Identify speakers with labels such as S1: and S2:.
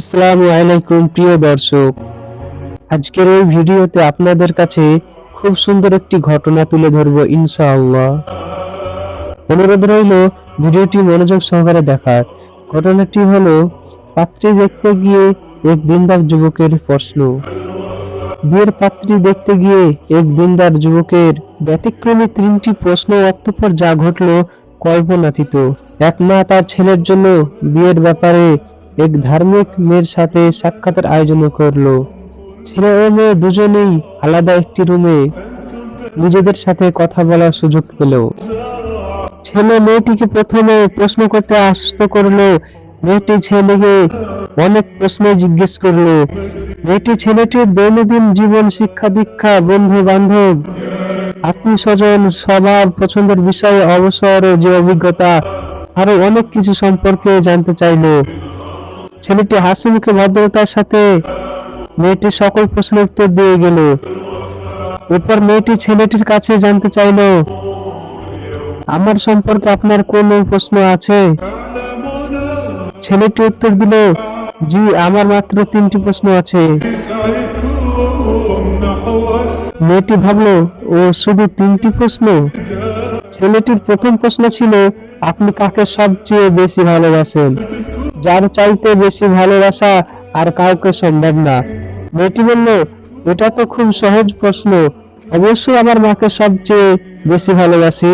S1: আসসালামু আলাইকুম, প্রিয় দর্শক। আজকের এই ভিডিওতে আপনাদের কাছে খুব সুন্দর একটি ঘটনা তুলে ধরবো, ইনশাআল্লাহ। অনুরোধ রইল, ভিডিওটি মনোযোগ সহকারে দেখার। ঘটনাটি হলো, পাত্রী দেখতে গিয়ে এক দিনদার যুবকের প্রশ্ন। বিয়ের পাত্রী দেখতে গিয়ে এক দিনদার যুবকের ব্যতিক্রমী তিনটি প্রশ্ন অতঃপর যা ঘটলো কল্পনাতীত। এক মা তার ছেলের জন্য বিয়ের ব্যাপারে এক ধার্মিক মেয়ের সাথে সাক্ষাতের আয়োজন করল। ছেলে ও মেয়ে দুজনেই আলাদা একটি রুমে নিজেদের সাথে কথা বলার সুযোগ পেল। ছেলে মেয়েটিকে প্রথমে প্রশ্ন করতে আশ্বস্ত করল, মেয়েটি ছেলেকে অনেক প্রশ্ন জিজ্ঞেস করল, মেয়েটি ছেলেটির দৈনন্দিন জীবন শিক্ষা দীক্ষা বন্ধু বান্ধব আত্মীয় স্বজন স্বভাব, পছন্দের বিষয়ে অবসর, যে অভিজ্ঞতা, আরও অনেক কিছু সম্পর্কে জানতে চাইলো। ছেলেটি হাসি মুখে ভদ্রতার সাথে মেয়েটি সকল প্রশ্নের উত্তর দিয়ে গেল। এরপর মেয়েটি ছেলেটির কাছে জানতে চাইলো, আমার সম্পর্কে আপনার কোন প্রশ্ন আছে? ছেলেটি উত্তর দিল, জি, আমার মাত্র তিনটি প্রশ্ন আছে। মেয়েটি ভাবলো, ও, শুধু তিনটি প্রশ্ন? ছেলেটির প্রথম প্রশ্ন ছিল, আপনি কাকে সবচেয়ে বেশি ভালোবাসেন? যার চাইতে বেশি ভালোবাসা আর কাউকে সম্ভব না। মেয়েটি বলল, এটা তো খুব সহজ প্রশ্ন। অবশ্যই আমার মাকে সবচেয়ে বেশি ভালোবাসি।